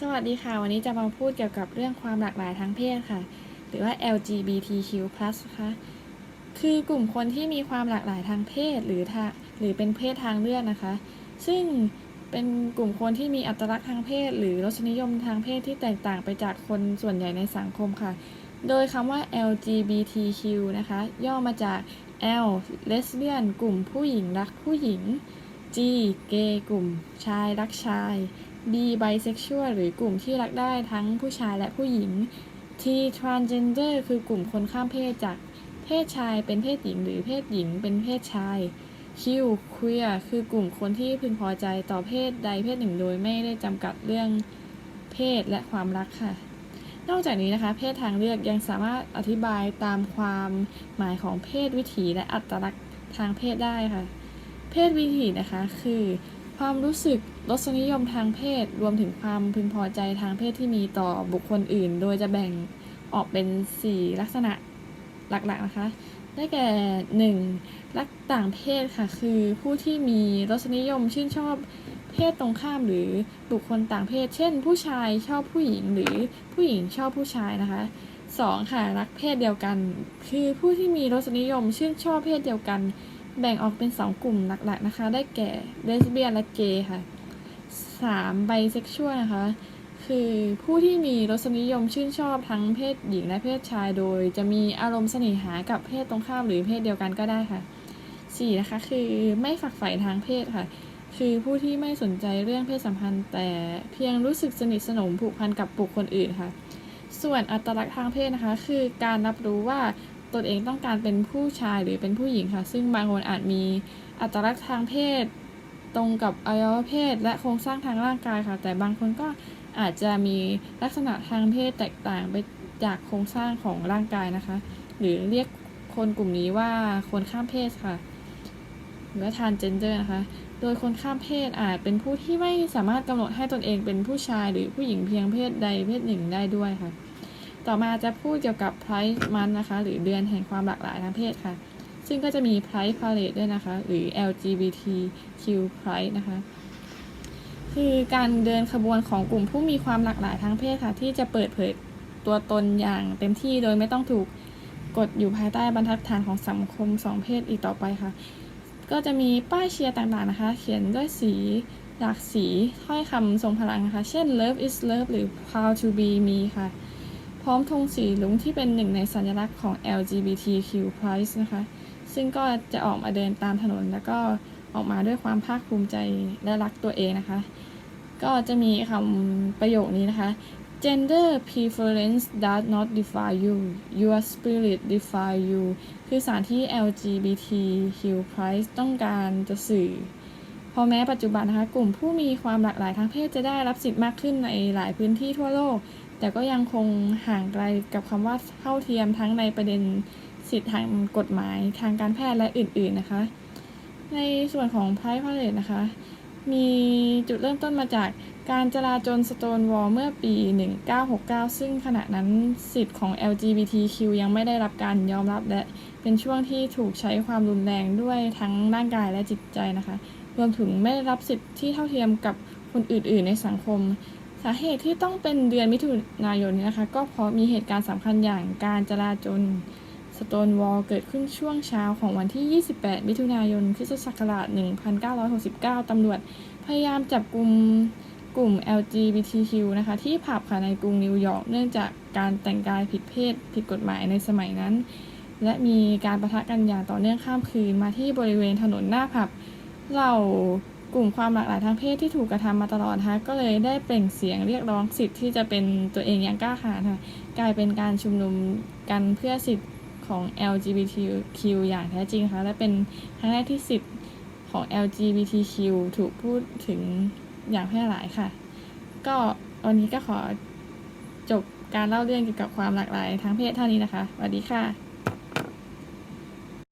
สวัสดีค่ะ วันนี้จะมาพูดเกี่ยวกับเรื่องความหลากหลายทางเพศค่ะ หรือว่า LGBTQ+ นะคะคือกลุ่มคนที่มีความหลากหลายทางเพศหรือทาหรือเป็นเพศทางเลือกนะคะ ซึ่งเป็นกลุ่มคนที่มีอัตลักษณ์ทางเพศ หรือรสนิยมทางเพศที่แตกต่างไปจากคนส่วนใหญ่ในสังคมค่ะ โดยคำว่า LGBTQ นะคะ ย่อมาจาก L lesbian กลุ่มผู้หญิงรักผู้หญิง G gay กลุ่มชายรักชาย B bisexual หรือกลุ่มที่รักได้ทั้งผู้ชายและผู้หญิง T transgender คือกลุ่มคนข้ามเพศจากเพศชายเป็นเพศหญิง หรือเพศหญิงเป็นเพศชาย Q queer คือกลุ่มคนที่พึงพอใจต่อเพศใดเพศหนึ่งโดยไม่ได้จำกัดเรื่องเพศและความรักค่ะ นอกจากนี้นะคะ เพศทางเลือกยังสามารถอธิบายตามความหมายของเพศวิถีและอัตลักษณ์ทางเพศได้ค่ะ เพศวิถีนะคะคือ ความรู้สึกรสนิยมทางเพศ รวมถึงความพึงพอใจทางเพศที่มีต่อบุคคลอื่น โดยจะแบ่งออกเป็น 4 ลักษณะหลักๆนะคะ ได้แก่ 1. รักต่างเพศค่ะ คือผู้ที่มีรสนิยมชื่นชอบเพศตรงข้ามหรือบุคคลต่างเพศ เช่น ผู้ชายชอบผู้หญิงหรือผู้หญิงชอบผู้ชายนะคะ 2. ค่ะ รักเพศเดียวกัน คือผู้ที่มีรสนิยมชื่นชอบเพศเดียวกัน แบ่งออกเป็น 2 กลุ่มหลักๆนะคะ ได้แก่เลสเบี้ยนและเกย์ค่ะ 3. ไบเซ็กชวลนะคะ คือผู้ที่มีรสนิยมชื่นชอบทั้งเพศหญิงและเพศชาย โดย จะมีอารมณ์เสน่หากับเพศตรงข้ามหรือเพศเดียวกันก็ได้ค่ะ 4. นะคะ คือไม่ฝักใฝ่ทางเพศค่ะ คือผู้ที่ไม่สนใจเรื่องเพศสัมพันธ์ แต่เพียงรู้สึกสนิทสนมผูกพันกับบุคคลอื่นค่ะ ส่วนอัตลักษณ์ทางเพศนะคะ คือการรับรู้ว่า ตนเองต้องการเป็นผู้ชายหรือเป็นผู้หญิงค่ะ ซึ่งบางคนอาจมีอัตลักษณ์ทางเพศ ตรงกับอวัยวะเพศ และโครงสร้างทางร่างกายค่ะ แต่บางคนก็อาจจะมีลักษณะทางเพศแตกต่างไปจากโครงสร้างของร่างกายนะคะ หรือเรียกคนกลุ่มนี้ว่าคนข้ามเพศค่ะหรือว่า transgender นะคะ โดยคนข้ามเพศอาจเป็นผู้ที่ไม่สามารถกำหนดให้ตนเองเป็นผู้ชายหรือผู้หญิงเพียงเพศใดเพศหนึ่งได้ด้วยค่ะ ต่อมาจะพูดเกี่ยวกับ Pride Month นะคะ หรือเดือนแห่งความหลากหลายทางเพศค่ะ ซึ่งก็จะมี Pride Parade ด้วยนะคะ หรือ LGBTQ Pride นะคะ คือการเดินขบวนของกลุ่มผู้มีความหลากหลายทางเพศค่ะ ที่จะเปิดเผยตัวตนอย่างเต็มที่โดยไม่ต้องถูกกดอยู่ภายใต้บรรทัดฐานของสังคมสองเพศอีกต่อไปค่ะ ก็จะมีป้ายเชียร์ต่างๆนะคะ เขียนด้วยสีหลากสีถ้อยคำทรงพลังนะคะ เช่น love is love หรือ proud to be me ค่ะ ร้อมธงสีลุงที่เป็นหนึ่งในสัญลักษณ์ของ LGBTQ+ นะคะซึ่งก็จะออกมาเดินตามถนนแล้วก็ออกมาด้วยความภาคภูมิใจและรักตัวเองนะคะ ก็จะมีคำประโยคนี้นะคะ gender preference does not define you your spirit define you คือสารที่ LGBTQ+ ต้องการจะสื่อ พอแม้ปัจจุบันนะคะ กลุ่มผู้มีความหลากหลายทางเพศจะได้รับสิทธิ์มากขึ้นในหลายพื้นที่ทั่วโลก แต่ก็ยังคงห่างไกลกับคำว่าเท่าเทียมทั้งในประเด็นสิทธิทางกฎหมายทางการแพทย์และอื่น ๆนะคะ ในส่วนของ Pride Parade นะคะ มีจุดเริ่มต้นมาจากการจลาจลสโตนวอลเมื่อปี 1969 ซึ่งขณะนั้นสิทธิ์ของ LGBTQ ยังไม่ได้รับการยอมรับและเป็นช่วงที่ถูกใช้ความรุนแรงด้วยทั้งร่างกายและจิตใจนะคะ รวมถึงไม่ได้รับสิทธิ์ที่เท่าเทียมกับคนอื่น ๆ ในสังคมาเหตุที่ต้องเป็นเดือนมิถุนายนนี้นะคะ ก็เพราะมีเหตุการณ์สำคัญอย่างการจลาจลสโตนวอลเกิดขึ้นช่วงเช้าของวันที่ 28 มิถุนายนคริสตศักราช 1969 ตำรวจพยายามจับกลุ่มกลุ่ม LGBTQ นะคะ ที่ผับค่ะในกรุงนิวยอร์กเนื่องจากการแต่งกายผิดเพศผิดกฎหมายในสมัยนั้น และมีการประทะกันอย่างต่อเนื่องข้ามคืนมาที่บริเวณถนนหน้าผับเหล่า กลุ่มความหลากหลายทางเพศที่ถูกกระทำมาตลอดนะคะก็เลยได้เปล่งเสียงเรียกร้องสิทธิ์ที่จะเป็นตัวเองอย่างกล้าหาญค่ะกลายเป็นการชุมนุมกันเพื่อสิทธิ์ของ LGBTQ อย่างแท้จริงค่ะและเป็นครั้งแรกที่สิทธิ์ของ LGBTQ ถูกพูดถึงอย่างแพร่หลายค่ะ ก็วันนี้ก็ขอจบการเล่าเรื่องเกี่ยวกับความหลากหลายทางเพศเท่านี้นะคะสวัสดีค่ะ